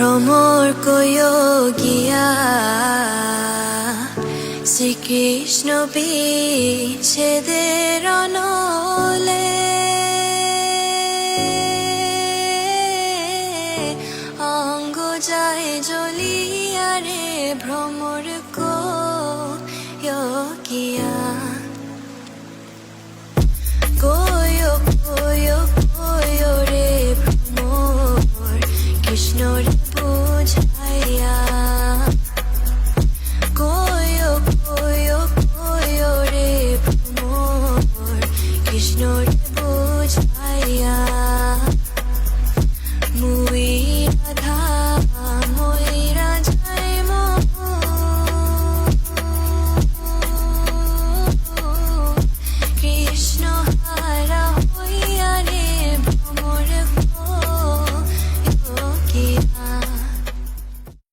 ভ্রমর গিয়া শ্রীকৃষ্ণ বিষেদের অনলে। অঙ্গ যায় জ্বলিয়া রে ভ্রমর কো বুঝাইয়া